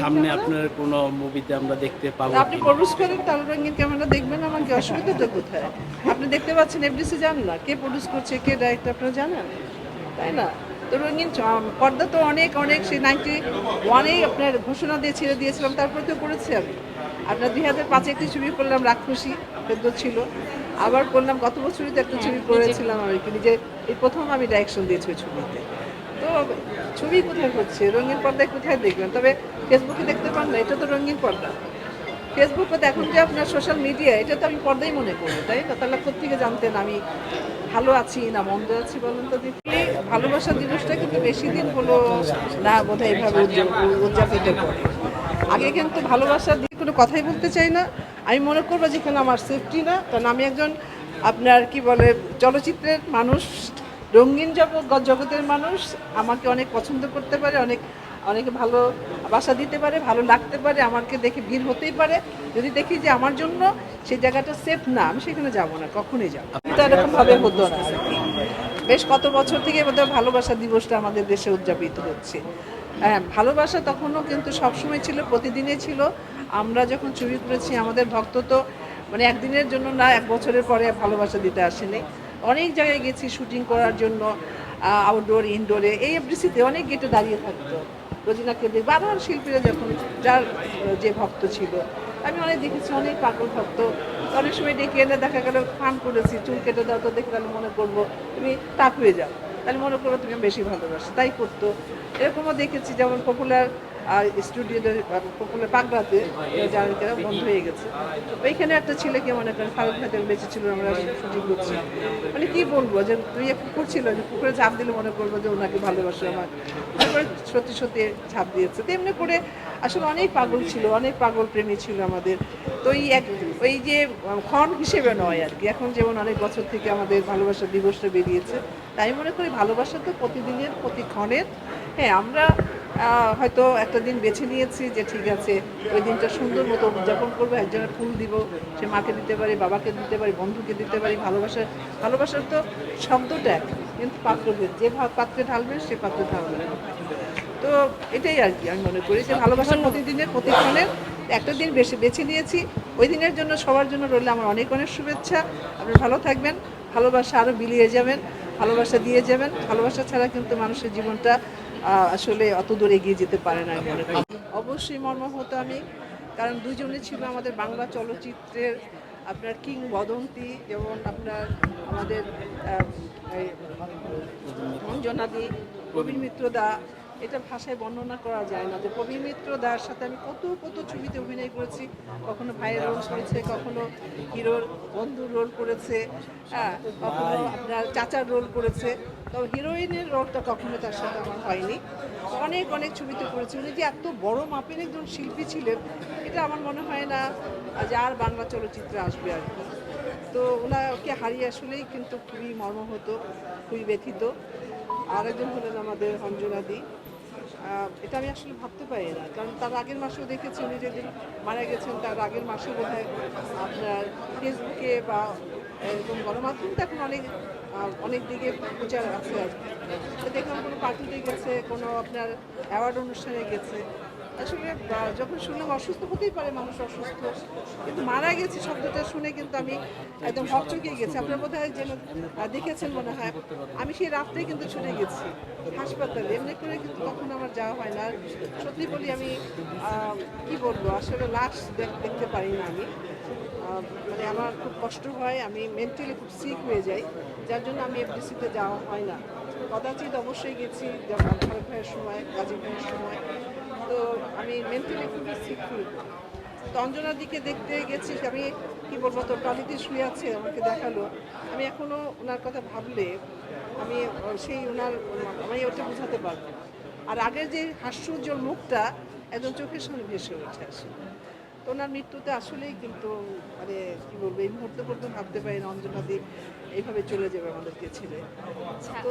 সামনে আপনার কোনো মুভিতে আমরা দেখতে পাবো আপনি? প্রডিউস করেন রঙিন ক্যামেরা দেখবেন আমাকে অসুবিধাটা কোথায়? আপনি দেখতে পাচ্ছেন এফডিসি জানেন না কে প্রডিউস করছে কে ডাইরেক্টর আপনারা জানেন? তাই না? তো রঙিন পর্দা তো অনেক অনেক সেই নাইনটি ওয়ানেই আপনার ঘোষণা দিয়ে ছেড়ে দিয়েছিলাম তারপরে তো করেছি আমি। আপনার দুই হাজার পাঁচে একটি ছবি করলাম রাক্ষসী পেদ্য ছিল। আবার করলাম গত বছরই তো একটা ছবি করেছিলাম আমি কি নিজে এই প্রথম আমি ডাইরেকশন দিয়েছি ওই ছবিতে। তো ছবি কোথায় হচ্ছে রঙিন পর্দায় কোথায় দেখবেন? তবে ফেসবুকে দেখতে পান না, এটা তো রঙিন পর্দা। ফেসবুকে তো এখন যে আপনার সোশ্যাল মিডিয়া এটা তো আমি পর্দাই মনে করি, তাই না? তাহলে কোথেকে জানতেন আমি ভালো আছি না মন্দ আছি বলেন তো দেখি ভালোবাসা দিবসটা কিন্তু বেশি দিন হলো না বোধহয় এইভাবে উদযাপ- উদযাপিত করে। আগে কিন্তু ভালোবাসা দিয়ে কোনো কথাই বলতে চাই না। আমি মনে করব যেখানে আমার সেফটি না। কারণ আমি একজন আপনার কি বলে চলচ্চিত্রের মানুষ রঙিন জগতের মানুষ আমাকে অনেক পছন্দ করতে পারে, অনেক, অনেকে ভালো বাসা দিতে পারে, ভালো লাগতে পারে, আমাকে দেখে ভিড় হতেই পারে। যদি দেখি যে আমার জন্য সেই জায়গাটা সেফ না, আমি সেখানে যাব না, কখনোই যাব তো এরকমভাবে হতো না। বেশ কত বছর থেকে বোধহয় ভালোবাসা দিবসটা আমাদের দেশে উদযাপিত হচ্ছে। হ্যাঁ ভালোবাসা তখনও কিন্তু সবসময় ছিল, প্রতিদিনই ছিল। আমরা যখন ছবি করেছি, আমাদের ভক্ত তো মানে একদিনের জন্য না, এক বছরের পরে ভালোবাসা দিতে আসেনি। অনেক জায়গায় গেছি শুটিং করার জন্য আউটডোর ইনডোরে এই এফডিসিতে অনেক গেটে দাঁড়িয়ে থাকতো। রোজিনাকে দেখবে আরও শিল্পীরা যখন, যার যে ভক্ত ছিল। আমি অনেক দেখেছি, অনেক পাগল ভক্ত। অনেক সময় ডেকে এনে দেখা গেল, ফান করেছি, চুল কেটে দাও তো, দেখে তাহলে মনে করব, তুমি টাক হয়ে যাও। তাহলে মনে করব তুমি বেশি ভালোবাসো। তাই করতো। এরকমও দেখেছি, যেমন পপুলার স্টুডিওতে পপুলার পাগড়াতে যারা বন্ধ হয়ে গেছে। ওইখানে একটা ছেলেকে মনে করেন ফারুক ভাতের বেঁচে ছিল, আমরা শুটিং করছি। মানে কি বলব যে, তুই এক পুকুর ছিল, যে পুকুরে ঝাঁপ দিলে মনে করব যে ওনাকে ভালোবাসে আমার। তারপরে সত্যি সত্যি ঝাঁপ দিয়েছে। তেমনি করে আসলে অনেক পাগল ছিল, অনেক পাগল প্রেমী ছিল আমাদের। তো এই এক, ওই যে, ক্ষণ হিসেবে নয় আর কি। এখন যেমন অনেক বছর থেকে আমাদের ভালোবাসা দিবসটা বেরিয়েছে, তাই মনে করি ভালোবাসা তো প্রতিদিনের প্রতি ক্ষণের হ্যাঁ আমরা হয়তো একটা দিন বেছে নিয়েছি যে ঠিক আছে, ওই দিনটা সুন্দর মতো উদযাপন করব একজনের ফুল দিব, সে মাকে দিতে পারি, বাবাকে দিতে পারি, বন্ধুকে দিতে পারি, ভালোবাসা, ভালোবাসার তো শব্দটা কিন্তু পাত্রভেদ যে পাত্রে ঢালবেন সে পাত্রে ঢালবেন তো এটাই আর কি আমি মনে করি যে ভালোবাসার প্রতিদিনের প্রতিক্ষণের একটা দিন বেশি বেছে নিয়েছি, ওই দিনের জন্য, সবার জন্য রইলে আমার অনেক অনেক শুভেচ্ছা। আপনি ভালো থাকবেন, ভালোবাসা আরও বিলিয়ে যাবেন, ভালোবাসা দিয়ে যাবেন, ভালোবাসা ছাড়া কিন্তু মানুষের জীবনটা আসলে অত দূর এগিয়ে যেতে পারে না মনে করি। অবশ্যই মর্মাহত আমি, কারণ দুজনে ছিল আমাদের বাংলা চলচ্চিত্রের আপনার কিং বদন্তি যেমন আপনার আমাদের মঞ্জনাদি প্রবীণ অঞ্জনাদি কবির মিত্র দা এটা ভাষায় বর্ণনা করা যায় না যে কবির মিত্র দার সাথে আমি কত কত ছবিতে অভিনয় করেছি, কখনো ভাইয়ের রোল করেছে, কখনো হিরোর বন্ধুর রোল করেছে হ্যাঁ কখনো আপনার চাচার রোল করেছে। তো হিরোইনের রোলটা কখনো তার সাথে আমার হয়নি। অনেক অনেক ছবিতে করেছি। উনি যে এত বড় মাপের একজন শিল্পী ছিলেন, এটা আমার মনে হয় না যে আর বাংলা চলচ্চিত্রে আসবে আর কি। তো ওনাকে হারিয়ে আসলেই কিন্তু খুবই মর্মাহত, খুবই ব্যথিত। আর একজন হলেন আমাদের অঞ্জনাদি। এটা আমি আসলে ভাবতে পারি না। কারণ তার আগের মাসেও দেখেছি উনি যেদিন মারা গেছেন, তার আগের মাসে বোধ আপনার ফেসবুকে বা এরকম গণমাধ্যম তো এখন অনেক অনেক দিকে প্রচার আছে আর কি। দেখলাম কোনো পার্টিতে গেছে, কোনো আপনার অ্যাওয়ার্ড অনুষ্ঠানে গেছে। আসলে যখন শুনলাম অসুস্থ হতেই পারে মানুষ অসুস্থ, কিন্তু মারা গেছে শব্দটা শুনে কিন্তু আমি একদম হকচকে গেছি। আপনার বোধ হয় যেন দেখেছেন মনে হয়, আমি সেই রাত্রে কিন্তু ছুটে গেছি হাসপাতালে। এমনি করে কিন্তু তখন আমার যাওয়া হয় না। সত্যি বলি আমি কি বলব, আসলে লাশ দেখ- দেখতে পারি না আমি। মানে আমার খুব কষ্ট হয়, আমি মেন্টালি খুব সিক হয়ে যাই, যার জন্য আমি এফডিসিতে যাওয়া হয় না। কদাচিৎ অবশ্যই গেছি, যেমন ভাইয়ের সময় গাজী ভাইয়ের সময়। আমি মেন্টালি খুবই সিক ফিল করি। তো অঞ্জনার দিকে দেখতে গেছি আমি কি বলব তো টলিতে শুয়ে আছে আমাকে দেখাল। আমি এখনও ওনার কথা ভাবলে আমি সেই ওনার আমি ওটা বোঝাতে পারব আর আগের যে হাস্যোজ্জ্বল মুখটা একদম চোখের সামনে ভেসে উঠে আসে। তো ওনার মৃত্যুতে আসলেই কিন্তু মানে কি বলব এই মুহূর্তে পর্যন্ত ভাবতে পারি না অঞ্জনাদি এইভাবে চলে যাবে আমাদেরকে ছেড়ে। আচ্ছা তো